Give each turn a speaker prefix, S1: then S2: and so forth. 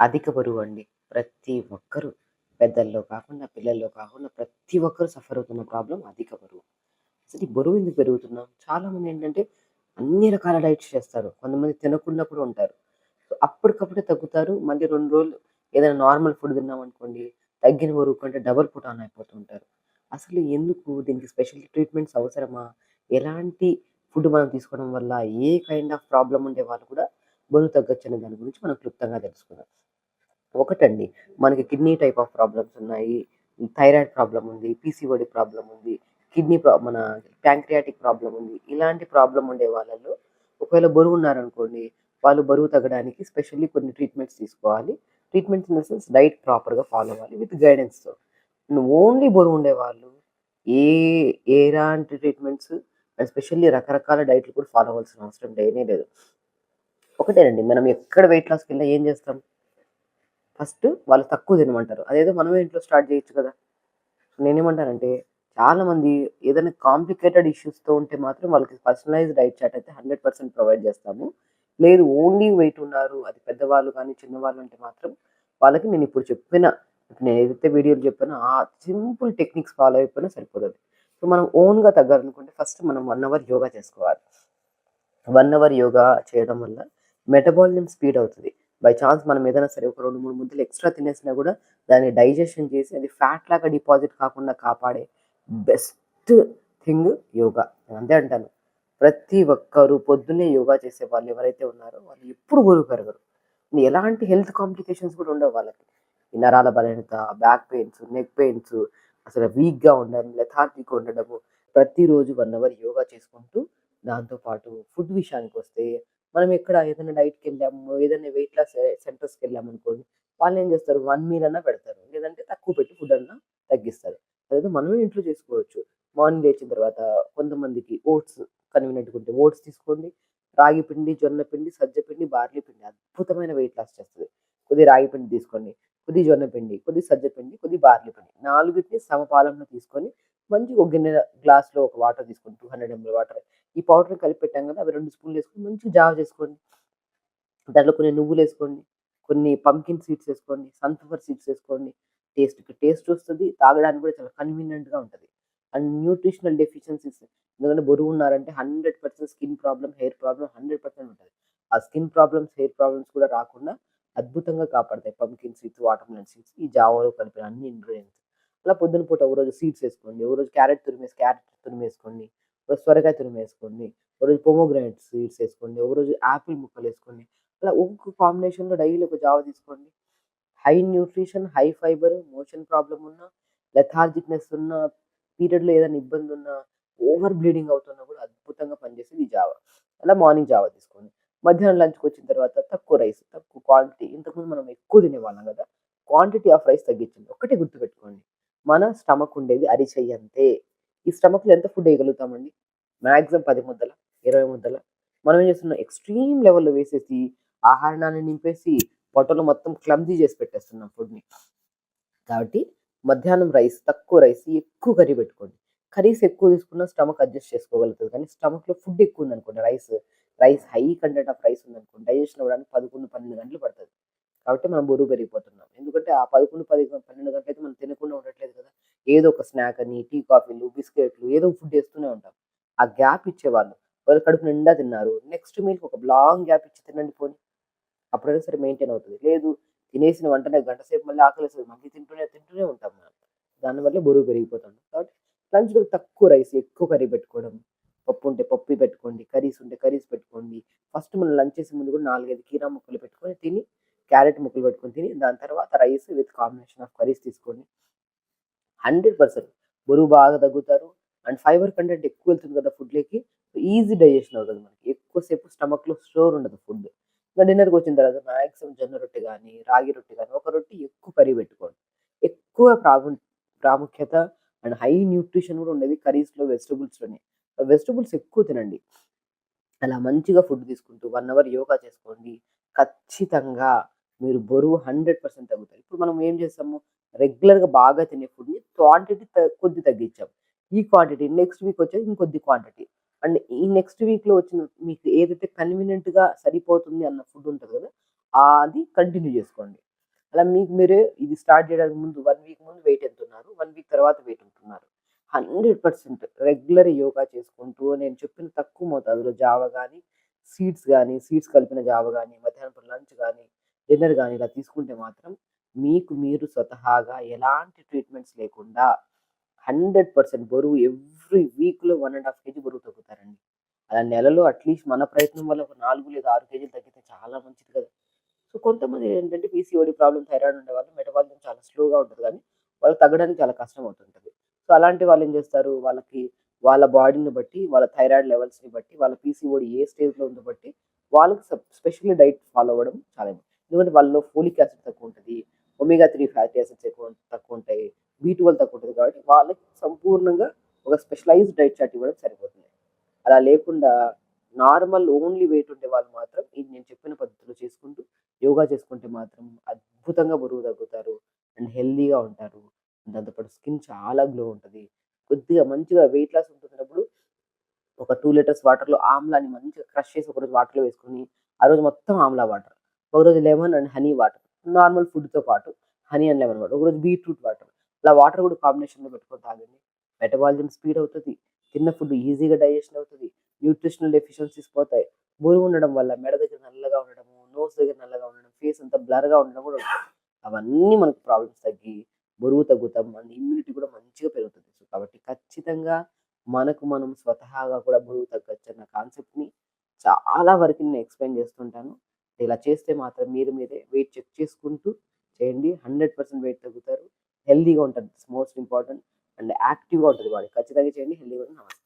S1: అధిక బరువు అండి. ప్రతి ఒక్కరు పెద్దల్లో కాకుండా, పిల్లల్లో కాకుండా ప్రతి ఒక్కరు సఫర్ అవుతున్న ప్రాబ్లం అధిక బరువు. అసలు ఈ బరువు ఎందుకు పెరుగుతున్నాం? చాలామంది ఏంటంటే అన్ని రకాల డైట్స్ చేస్తారు. కొంతమంది తినకుండా కూడా ఉంటారు. సో, అప్పటికప్పుడే తగ్గుతారు. మళ్ళీ రెండు రోజులు ఏదైనా నార్మల్ ఫుడ్ తిన్నామనుకోండి, తగ్గిన బరువు కంటే డబల్ పుట్ ఆన్ అయిపోతూ ఉంటారు. అసలు ఎందుకు? దీనికి స్పెషల్ ట్రీట్మెంట్స్ అవసరమా? ఎలాంటి ఫుడ్ మనం తీసుకోవడం వల్ల ఏ కైండ్ ఆఫ్ ప్రాబ్లం ఉండే వాళ్ళు కూడా బరువు తగ్గొచ్చనే దాని గురించి మనం క్లుప్తంగా తెలుసుకుందాం. ఒకటండి మనకి కిడ్నీ టైప్ ఆఫ్ ప్రాబ్లమ్స్ ఉన్నాయి. థైరాయిడ్ ప్రాబ్లం ఉంది. పిసిఓడి ప్రాబ్లం ఉంది. కిడ్నీ ప్రా మన ప్యాంక్రియాటిక్ ప్రాబ్లం ఉంది. ఇలాంటి ప్రాబ్లం ఉండే వాళ్ళలో ఒకవేళ బరువు ఉన్నారనుకోండి, వాళ్ళు బరువు తగ్గడానికి స్పెషల్లీ కొన్ని ట్రీట్మెంట్స్ తీసుకోవాలి. Treatments in the sense diet ప్రాపర్‌గా ఫాలో అవ్వాలి విత్ గైడెన్స్‌తో. ఓన్లీ బరువు ఉండేవాళ్ళు ఏ ఎలాంటి ట్రీట్మెంట్స్ అండ్ స్పెషల్లీ రకరకాల డైట్‌లు కూడా ఫాలో అవ్వాల్సిన అవసరం లేనే లేదు. ఒకటేనండి మనం ఎక్కడ వెయిట్ లాస్కి వెళ్ళినా ఏం చేస్తాం? ఫస్ట్ వాళ్ళు తక్కువ తినమంటారు. అదేదో మనమే ఇంట్లో స్టార్ట్ చేయొచ్చు కదా! నేనేమంటానంటే చాలామంది ఏదైనా కాంప్లికేటెడ్ ఇష్యూస్‌తో ఉంటే మాత్రం వాళ్ళకి పర్సనలైజ్డ్ డైట్ చార్ట్ అయితే 100% ప్రొవైడ్ చేస్తాము. లేదు ఓన్లీ వెయిట్ ఉన్నారు. అది పెద్దవాళ్ళు కానీ, చిన్నవాళ్ళు అంటే మాత్రం వాళ్ళకి నేను ఇప్పుడు చెప్పిన నేను ఏదైతే వీడియోలు చెప్పానో ఆ సింపుల్ టెక్నిక్స్ ఫాలో అయిపోయినా సరిపోతుంది సో, మనం ఓన్‌గా తగ్గాలనుకుంటే ఫస్ట్ మనం వన్ అవర్ యోగా చేసుకోవాలి. వన్ అవర్ యోగా చేయడం వల్ల మెటబాలిజం స్పీడ్ అవుతుంది బై ఛాన్స్ మనం ఏదైనా సరే ఒక 2, 3 ముద్దలు ఎక్స్‌ట్రా తినేసినా కూడా దాన్ని డైజెషన్ చేసి అది ఫ్యాట్ లాగా డిపాజిట్ కాకుండా కాపాడే బెస్ట్ థింగ్ యోగా. నేను అంతే అంటాను. ప్రతి ఒక్కరు పొద్దున్నే యోగా చేసే వాళ్ళు ఎవరైతే ఉన్నారో వాళ్ళు ఎప్పుడు బరువు పెరగరు. ఎలాంటి హెల్త్ కాంప్లికేషన్స్ కూడా ఉండవు వాళ్ళకి. ఈ నరాల బలహీనత, బ్యాక్ పెయిన్స్, నెక్ పెయిన్స్, అసలు వీక్‌గా ఉండడం, లెథార్జిక్‌గా ఉండడము. ప్రతిరోజు వన్ అవర్ యోగా చేసుకుంటూ దాంతో పాటు ఫుడ్ విషయానికొస్తే మనం ఎక్కడ ఏదైనా డైట్కి వెళ్ళాము ఏదైనా వెయిట్ లాస్ సెంటర్స్కి వెళ్ళాము అనుకోండి వాళ్ళు ఏం చేస్తారు వన్ మీల్ అన్నా పెడతారు. లేదంటే తక్కువ పెట్టి ఫుడ్ అన్నా తగ్గిస్తారు. అదేదో మనమే ఇంట్లో చేసుకోవచ్చు. మార్నింగ్ లేచిన తర్వాత కొంతమందికి ఓట్స్ కన్వీనియంట్‌గా ఉంటే ఓట్స్ తీసుకోండి. రాగి పిండి, జొన్న పిండి, సజ్జ పిండి, బార్లీ పిండి అద్భుతమైన వెయిట్ లాస్ చేస్తుంది కొద్దిగా రాగి పిండి తీసుకోండి. కొద్దిగా జొన్న పిండి, కొద్దిగా సజ్జ పిండి, కొద్ది బార్లీ పిండి. నాలుగిటిని సమపాలంలో తీసుకొని మంచిగా ఒక గిన్నె గ్లాస్‌లో ఒక వాటర్ తీసుకోండి. 200 ఎంఎల్ వాటర్. ఈ పౌడర్‌ని కలిపి పెట్టాం కదా! అవి రెండు స్పూన్‌లు వేసుకొని మంచిగా జావ చేసుకోండి. దాంట్లో కొన్ని నువ్వులు వేసుకోండి కొన్ని పంకిన్ సీడ్స్ వేసుకోండి సన్‌ఫ్లవర్ సీడ్స్ వేసుకోండి టేస్ట్‌కి టేస్ట్ వస్తుంది తాగడానికి కూడా చాలా కన్వీనియంట్‌గా ఉంటుంది అండ్ న్యూట్రిషనల్ డెఫిషియన్సీస్ ఎందుకంటే బరువు ఉన్నారంటే 100% skin problem, hair problem hundred percent ఉంటుంది ఆ స్కిన్ ప్రాబ్లమ్స్, హెయిర్ ప్రాబ్లమ్స్ కూడా రాకుండా అద్భుతంగా కాపాడతాయి. పంకిన్ సీడ్స్, వాటర్‌మెలన్ సీడ్స్ ఈ జావాలో కలిపిన అన్ని ఇంగ్రీడియంట్స్ అలా పొద్దున పూట ఒకరోజు సీడ్స్ ఏసుకోండి. ఒకరోజు క్యారెట్ తురిమేసి క్యారెట్ తురిమేసుకోండి. సొరకాయ తురుము వేసుకోండి ఒకరోజు పొమోగ్రానేట్ సీడ్స్ వేసుకోండి ఒకరోజు యాపిల్ ముక్కలు వేసుకోండి అలా ఒక్కొక్క కాంబినేషన్‌లో డైలీ ఒక జావ తీసుకోండి. High nutrition, high fibre, motion problem ఉన్నా, లెథార్జిక్‌నెస్ ఉన్నా, పీరియడ్‌లో ఏదైనా ఇబ్బంది ఉన్నా, ఓవర్ బ్లీడింగ్ అవుతున్నా కూడా అద్భుతంగా పనిచేసేది ఈ జావ. అలా మార్నింగ్ జావ తీసుకోండి. మధ్యాహ్నం లంచ్కి వచ్చిన తర్వాత తక్కువ రైస్, తక్కువ క్వాంటిటీ ఇంతకుముందు మనం ఎక్కువ తినేవాళ్ళం కదా! క్వాంటిటీ ఆఫ్ రైస్ తగ్గించండి. ఒకటి గుర్తుపెట్టుకోండి. మన స్టమక్ ఉండేది అరిచెయ్యంతే. ఈ స్టమక్‌లో ఎంత ఫుడ్ వేయగలుగుతామండి మాక్సిమం 10 ముద్దలా? 20 ముద్దలా? మనం ఏం చేస్తున్నాం ఎక్స్‌ట్రీమ్ లెవెల్‌లో వేసేసి ఆహారాన్ని నింపేసి పొట్టలు మొత్తం క్లమ్జీ చేసి పెట్టేస్తున్నాం ఫుడ్‌ని. కాబట్టి మధ్యాహ్నం రైస్, తక్కువ రైస్, ఎక్కువ కర్రీ పెట్టుకోండి. కర్రీస్ ఎక్కువ తీసుకున్నా స్టమక్ అడ్జస్ట్ చేసుకోగలుగుతుంది కానీ స్టమక్‌లో ఫుడ్ ఎక్కువ ఉందనుకోండి rice, rice high content of rice ఉందనుకోండి డైజెషన్ అవ్వడానికి 11, 12 గంటలు పడుతుంది కాబట్టి మనం బరువు పెరిగిపోతున్నాం. ఎందుకంటే ఆ 11, 10 12 గంటలైతే మనం తినకుండా ఉండట్లేదు ఏదో ఒక స్నాక్ అని, టీ, కాఫీలు, బిస్కెట్‌లు ఏదో ఫుడ్ వేస్తూనే ఉంటాం. ఆ గ్యాప్ ఇచ్చేవాళ్ళు. వాళ్ళు కడుపు నిండా తిన్నారు. నెక్స్ట్ మీల్‌కి ఒక లాంగ్ గ్యాప్ ఇచ్చి తినండి పోనీ. అప్పుడైనా సరే మెయింటైన్ అవుతుంది లేదు తినేసిన వెంటనే గంట సేపు మళ్ళీ ఆకలేస్తది. మళ్ళీ తింటూనే తింటూనే ఉంటాం మనం. దానివల్ల బరువు పెరిగిపోతాం. కాబట్టి లంచ్‌లో తక్కువ రైస్, ఎక్కువ కర్రీ పెట్టుకోవడం. పప్పు ఉంటే పప్పు పెట్టుకోండి. కర్రీస్ ఉంటే కర్రీస్ పెట్టుకోండి. ఫస్ట్ మనం లంచ్ చేసే ముందు కూడా 4, 5 కీరా ముక్కలు పెట్టుకొని తిని, క్యారెట్ ముక్కలు పెట్టుకొని తిని, దాని తర్వాత rice with combination of curries తీసుకోండి. 100% బరువు బాగా తగ్గుతారు. అండ్ ఫైబర్ కంటెంట్ ఎక్కువ వెళ్తుంది కదా ఫుడ్‌లోకి. ఈజీ డైజెషన్ అవుతుంది మనకి. ఎక్కువసేపు స్టమక్‌లో స్టోర్ ఉండదు ఫుడ్. ఇంకా డిన్నర్‌కి వచ్చిన తర్వాత మ్యాక్సిమం జొన్న రొట్టె కానీ రాగి రొట్టె కానీ ఒక రొట్టె ఎక్కువ కర్రీ పెట్టుకోండి. ఎక్కువ ప్రాము ప్రాముఖ్యత అండ్ హై న్యూట్రిషన్ కూడా ఉండేది కర్రీస్‌లో, వెజిటబుల్స్‌లోనే. వెజిటబుల్స్ ఎక్కువ తినండి. అలా మంచిగా ఫుడ్ తీసుకుంటూ వన్ అవర్ యోగా చేసుకోండి. ఖచ్చితంగా మీరు బరువు 100% తగ్గుతారు. ఇప్పుడు మనం ఏం చేస్తాము రెగ్యులర్‌గా బాగా తినే ఫుడ్‌ని క్వాంటిటీ కొద్ది తగ్గించాం. ఈ క్వాంటిటీ నెక్స్ట్ వీక్ వచ్చేది ఇంకొద్ది క్వాంటిటీ. అండ్ ఈ నెక్స్ట్ వీక్‌లో వచ్చిన మీకు ఏదైతే కన్వీనియంట్‌గా సరిపోతుంది అన్న ఫుడ్ ఉంటుంది కదా! అది కంటిన్యూ చేసుకోండి. అలా మీకు మీరే ఇది స్టార్ట్ చేయడానికి ముందు వన్ వీక్ ముందు వెయిట్ ఎంత ఉన్నారు వన్ వీక్ తర్వాత వెయిట్ ఉంటున్నారు హండ్రెడ్ పర్సెంట్ రెగ్యులర్ యోగా చేసుకుంటూ నేను చెప్పిన తక్కువ మోతాదులో జావ కానీ సీడ్స్ కానీ సీడ్స్ కలిపిన జావ కానీ మధ్యాహ్నం లంచ్ కానీ డిన్నర్ కానీ ఇలా తీసుకుంటే మాత్రం మీకు మీరు స్వతహాగా ఎలాంటి ట్రీట్మెంట్స్ లేకుండా హండ్రెడ్ పర్సెంట్ బరువు ఎవ్రీ వీక్లో వన్ అండ్ హాఫ్ కేజీ బరువు తగ్గుతారండి. అలా నెలలో అట్లీస్ట్ మన ప్రయత్నం వల్ల ఒక నాలుగు లేదా ఆరు కేజీలు తగ్గితే చాలా మంచిది కదా. సో కొంతమంది ఏంటంటే పీసీఓడి ప్రాబ్లం థైరాయిడ్ ఉండే వాళ్ళు మెటబాలిజం చాలా స్లోగా ఉంటుంది కానీ వాళ్ళకి తగ్గడానికి చాలా కష్టం అవుతుంటుంది. సో అలాంటి వాళ్ళు ఏం చేస్తారు? వాళ్ళకి వాళ్ళ బాడీని బట్టి వాళ్ళ థైరాయిడ్ లెవెల్స్ని బట్టి వాళ్ళ పీసీఓడి ఏ స్టేజ్లో ఉందో బట్టి వాళ్ళకి స్పెషల్లీ డైట్ ఫాలో అవ్వడం చాలా ఎందుకంటే వాళ్ళలో ఫోలిక్ యాసిడ్ తక్కువ ఉంటుంది ఒమేగా త్రీ ఫ్యాటీ యాసిడ్స్ ఎక్కువ తక్కువ ఉంటాయి బీ ట్వెల్వ్ తక్కువ ఉంటుంది కాబట్టి వాళ్ళకి సంపూర్ణంగా ఒక స్పెషలైజ్డ్ డైట్ చార్ట్ ఇవ్వడం సరిపోతుంది. అలా లేకుండా నార్మల్ ఓన్లీ వెయిట్ ఉండే వాళ్ళు మాత్రం ఇది నేను చెప్పిన పద్ధతిలో చేసుకుంటూ యోగా చేసుకుంటే మాత్రం అద్భుతంగా బరువు తగ్గుతారు అండ్ హెల్దీగా ఉంటారు. దాంతోపాటు స్కిన్ చాలా గ్లో ఉంటుంది. కొద్దిగా మంచిగా వెయిట్ లాస్ ఉంటున్నప్పుడు ఒక టూ లీటర్స్ వాటర్లో ఆమ్లాని మంచిగా క్రష్ చేసి ఒకరోజు వాటర్లో వేసుకుని ఆ రోజు మొత్తం ఆమ్లా వాటర్ ఒకరోజు lemon and honey water. Normal ఫుడ్తో పాటు హనీ అండ్ లెమన్ వాటర్ ఒకరోజు బీట్రూట్ వాటర్. ఇలా వాటర్ కూడా కాంబినేషన్లో పెట్టుకొని తాగండి. మెటబాలిజం స్పీడ్ అవుతుంది తిన్న ఫుడ్ ఈజీగా డైజెషన్ అవుతుంది న్యూట్రిషనల్ డెఫిషియన్సీస్ పోతాయి. బరువు ఉండడం వల్ల మెడ దగ్గర నల్లగా ఉండడము నోస్ దగ్గర నల్లగా ఉండడం ఫేస్ అంతా బ్లర్గా ఉండడం కూడా ఉంటుంది. అవన్నీ మనకు ప్రాబ్లమ్స్ తగ్గి బరువు తగ్గుతాం మన ఇమ్యూనిటీ కూడా మంచిగా పెరుగుతుంది. సో కాబట్టి ఖచ్చితంగా మనకు మనం స్వతహాగా కూడా బరువు తగ్గచ్చు అన్న కాన్సెప్ట్ని చాలా వరకు నేను ఎక్స్ప్లెయిన్ చేస్తుంటాను. ఇలా చేస్తే మాత్రం మీరు మీరే వెయిట్ చెక్ చేసుకుంటూ చేయండి. హండ్రెడ్ పర్సెంట్ వెయిట్ తగ్గుతారు. హెల్దీగా ఉంటుంది. మోస్ట్ ఇంపార్టెంట్ అండ్ యాక్టివ్గా ఉంటుంది బాడీ ఖచ్చితంగా చేయండి. హెల్దీగా ఉంటుంది. నమస్తే